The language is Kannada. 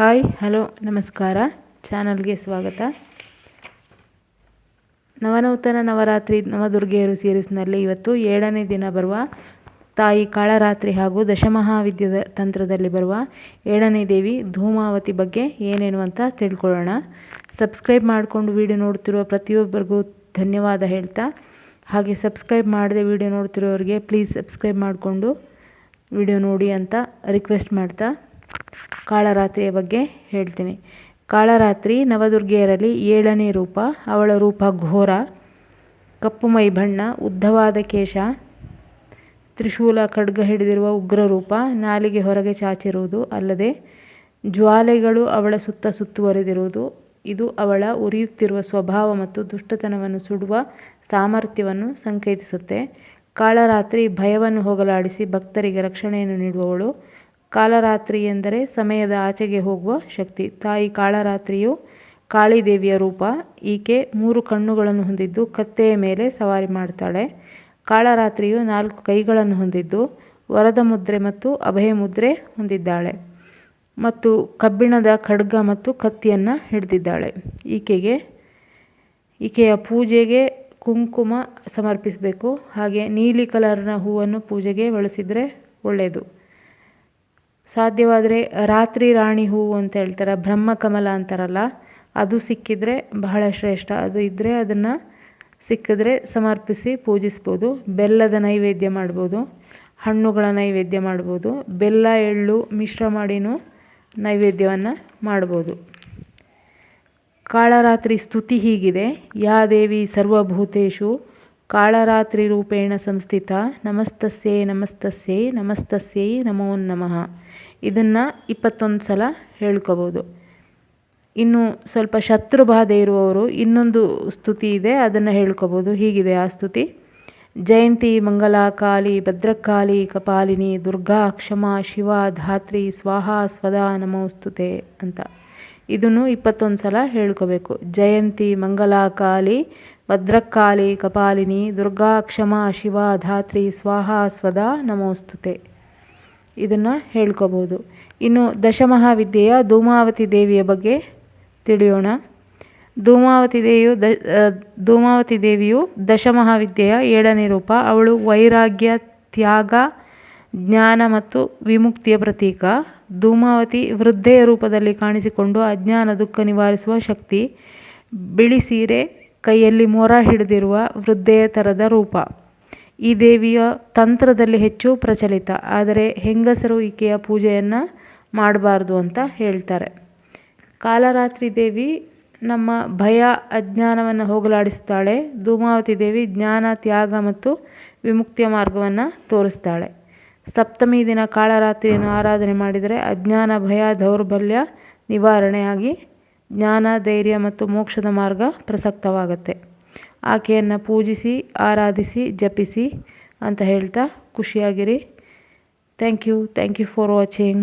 ಹಾಯ್ ಹಲೋ ನಮಸ್ಕಾರ. ಚಾನಲ್ಗೆ ಸ್ವಾಗತ. ನವನೂತನ ನವರಾತ್ರಿ ನವದುರ್ಗೆಯರು ಸೀರೀಸ್ನಲ್ಲಿ ಇವತ್ತು ಏಳನೇ ದಿನ ಬರುವ ತಾಯಿ ಕಾಳರಾತ್ರಿ ಹಾಗೂ ದಶಮಹಾವಿದ್ಯದ ತಂತ್ರದಲ್ಲಿ ಬರುವ ಏಳನೇ ದೇವಿ ಧೂಮಾವತಿ ಬಗ್ಗೆ ಏನೇನು ಅಂತ ತಿಳ್ಕೊಳ್ಳೋಣ. ಸಬ್ಸ್ಕ್ರೈಬ್ ಮಾಡಿಕೊಂಡು ವಿಡಿಯೋ ನೋಡ್ತಿರುವ ಪ್ರತಿಯೊಬ್ಬರಿಗೂ ಧನ್ಯವಾದ ಹೇಳ್ತಾ. ಹಾಗೆ ಸಬ್ಸ್ಕ್ರೈಬ್ ಮಾಡದೆ ವಿಡಿಯೋ ನೋಡ್ತಿರೋರಿಗೆ ಪ್ಲೀಸ್ ಸಬ್ಸ್ಕ್ರೈಬ್ ಮಾಡಿಕೊಂಡು ವಿಡಿಯೋ ನೋಡಿ ಅಂತ ರಿಕ್ವೆಸ್ಟ್ ಮಾಡ್ತಾ. ಕಾಳರಾತ್ರಿಯ ಬಗ್ಗೆ ಹೇಳ್ತೀನಿ. ಕಾಳರಾತ್ರಿ ನವದುರ್ಗೆಯರಲ್ಲಿ ಏಳನೇ ರೂಪ, ಅವಳ ರೂಪ ಘೋರ, ಕಪ್ಪು ಮೈ ಬಣ್ಣ ಉದ್ದವಾದ ಕೇಶ, ತ್ರಿಶೂಲ ಖಡ್ಗ ಹಿಡಿದಿರುವ ಉಗ್ರ ರೂಪ, ನಾಲಿಗೆ ಹೊರಗೆ ಚಾಚಿರುವುದು ಅಲ್ಲದೆ ಜ್ವಾಲೆಗಳು ಅವಳ ಸುತ್ತ ಸುತ್ತುವರೆದಿರುವುದು. ಇದು ಅವಳ ಉರಿಯುತ್ತಿರುವ ಸ್ವಭಾವ ಮತ್ತು ದುಷ್ಟತನವನ್ನು ಸುಡುವ ಸಾಮರ್ಥ್ಯವನ್ನು ಸಂಕೇತಿಸುತ್ತೆ. ಕಾಳರಾತ್ರಿ ಭಯವನ್ನು ಹೋಗಲಾಡಿಸಿ ಭಕ್ತರಿಗೆ ರಕ್ಷಣೆಯನ್ನು ನೀಡುವವಳು. ಕಾಳರಾತ್ರಿ ಎಂದರೆ ಸಮಯದ ಆಚೆಗೆ ಹೋಗುವ ಶಕ್ತಿ. ತಾಯಿ ಕಾಳರಾತ್ರಿಯು ಕಾಳಿದೇವಿಯ ರೂಪ. ಈಕೆ ಮೂರು ಕಣ್ಣುಗಳನ್ನು ಹೊಂದಿದ್ದು ಕತ್ತೆಯ ಮೇಲೆ ಸವಾರಿ ಮಾಡ್ತಾಳೆ. ಕಾಳರಾತ್ರಿಯು ನಾಲ್ಕು ಕೈಗಳನ್ನು ಹೊಂದಿದ್ದು ವರದ ಮುದ್ರೆ ಮತ್ತು ಅಭಯ ಮುದ್ರೆ ಹೊಂದಿದ್ದಾಳೆ ಮತ್ತು ಕಬ್ಬಿಣದ ಖಡ್ಗ ಮತ್ತು ಕತ್ತಿಯನ್ನು ಹಿಡಿದಿದ್ದಾಳೆ. ಈಕೆಗೆ, ಈಕೆಯ ಪೂಜೆಗೆ ಕುಂಕುಮ ಸಮರ್ಪಿಸಬೇಕು. ಹಾಗೆ ನೀಲಿ ಕಲರ್ನ ಹೂವನ್ನು ಪೂಜೆಗೆ ಬಳಸಿದರೆ ಒಳ್ಳೆಯದು. ಸಾಧ್ಯವಾದರೆ ರಾತ್ರಿ ರಾಣಿ ಹೂವು ಅಂತ ಹೇಳ್ತಾರೆ ಬ್ರಹ್ಮಕಮಲ ಅಂತಾರಲ್ಲ, ಅದು ಸಿಕ್ಕಿದರೆ ಬಹಳ ಶ್ರೇಷ್ಠ. ಅದು ಇದ್ದರೆ ಅದನ್ನು ಸಿಕ್ಕಿದ್ರೆ ಸಮರ್ಪಿಸಿ ಪೂಜಿಸ್ಬೋದು. ಬೆಲ್ಲದ ನೈವೇದ್ಯ ಮಾಡ್ಬೋದು, ಹಣ್ಣುಗಳ ನೈವೇದ್ಯ ಮಾಡ್ಬೋದು, ಬೆಲ್ಲ, ಎಳ್ಳು, ಮಿಶ್ರ ಮಾಡಿನೂ ನೈವೇದ್ಯವನ್ನು ಮಾಡ್ಬೋದು. ಕಾಳರಾತ್ರಿ ಸ್ತುತಿ ಹೀಗಿದೆ. ಯಾ ದೇವಿ ಸರ್ವಭೂತೇಶು, ಕಾಳರಾತ್ರಿ ರೂಪೇಣ ಸಂಸ್ಥಿತ, ನಮಸ್ತಸ್ಯೇ ನಮಸ್ತಸ್ಯೇ, ನಮಸ್ತಸ್ಯೈ, ನಮೋ ನಮಃ. ಇದನ್ನು ಇಪ್ಪತ್ತೊಂದು ಸಲ ಹೇಳ್ಕೋಬೋದು. ಇನ್ನು ಸ್ವಲ್ಪ ಶತ್ರು ಬಾಧೆ ಇರುವವರು ಇನ್ನೊಂದು ಸ್ತುತಿ ಇದೆ, ಅದನ್ನು ಹೇಳ್ಕೋಬೋದು. ಹೀಗಿದೆ ಆ ಸ್ತುತಿ. ಜಯಂತಿ ಮಂಗಲ ಕಾಳಿ ಭದ್ರಕಾಳಿ ಕಪಾಲಿನಿ, ದುರ್ಗಾ, ಕ್ಷಮ, ಶಿವ, ಧಾತ್ರಿ, ಸ್ವಾಹ, ಸ್ವದಾ ನಮೋಸ್ತುತೆ ಅಂತ. ಇದನ್ನು ಇಪ್ಪತ್ತೊಂದು ಸಲ ಹೇಳ್ಕೋಬೇಕು. ಜಯಂತಿ ಮಂಗಲ ಕಾಳಿ ಭದ್ರಕಾಳಿ ಕಪಾಲಿನಿ, ದುರ್ಗಾ, ಕ್ಷಮ, ಶಿವ, ಧಾತ್ರಿ, ಸ್ವಾಹ, ಸ್ವದಾ ನಮೋಸ್ತುತೆ ಇದನ್ನು ಹೇಳ್ಕೋಬೋದು. ಇನ್ನು ದಶಮಹಾವಿದ್ಯೆಯ ಧೂಮಾವತಿ ದೇವಿಯ ಬಗ್ಗೆ ತಿಳಿಯೋಣ. ಧೂಮಾವತಿ ದೇವಿಯು ದ ಧೂಮಾವತಿ ದೇವಿಯು ದಶಮಹಾವಿದ್ಯೆಯ ಏಳನೇ ರೂಪ. ಅವಳು ವೈರಾಗ್ಯ, ತ್ಯಾಗ, ಜ್ಞಾನ ಮತ್ತು ವಿಮುಕ್ತಿಯ ಪ್ರತೀಕ. ಧೂಮಾವತಿ ವೃದ್ಧೆಯ ರೂಪದಲ್ಲಿ ಕಾಣಿಸಿಕೊಂಡು ಅಜ್ಞಾನ, ದುಃಖ ನಿವಾರಿಸುವ ಶಕ್ತಿ. ಬಿಳಿ ಸೀರೆ, ಕೈಯಲ್ಲಿ ಮೊರ ಹಿಡಿದಿರುವ ವೃದ್ಧೆಯ ಥರದ ರೂಪ. ಈ ದೇವಿಯ ತಂತ್ರದಲ್ಲಿ ಹೆಚ್ಚು ಪ್ರಚಲಿತ, ಆದರೆ ಹೆಂಗಸರು ಈಕೆಯ ಪೂಜೆಯನ್ನು ಮಾಡಬಾರ್ದು ಅಂತ ಹೇಳ್ತಾರೆ. ಕಾಲರಾತ್ರಿ ದೇವಿ ನಮ್ಮ ಭಯ ಅಜ್ಞಾನವನ್ನು ಹೋಗಲಾಡಿಸ್ತಾಳೆ ಧೂಮಾವತಿ ದೇವಿ ಜ್ಞಾನ, ತ್ಯಾಗ ಮತ್ತು ವಿಮುಕ್ತಿಯ ಮಾರ್ಗವನ್ನು ತೋರಿಸ್ತಾಳೆ. ಸಪ್ತಮಿ ದಿನ ಕಾಳರಾತ್ರಿಯನ್ನು ಆರಾಧನೆ ಮಾಡಿದರೆ ಅಜ್ಞಾನ, ಭಯ, ದೌರ್ಬಲ್ಯ ನಿವಾರಣೆಯಾಗಿ ಜ್ಞಾನ, ಧೈರ್ಯ ಮತ್ತು ಮೋಕ್ಷದ ಮಾರ್ಗ ಪ್ರಸಕ್ತವಾಗುತ್ತೆ. ಆಕೆಯನ್ನು ಪೂಜಿಸಿ ಆರಾಧಿಸಿ ಜಪಿಸಿ ಅಂತ ಹೇಳ್ತಾ ಖುಷಿಯಾಗಿರಿ. Thank you thank you for watching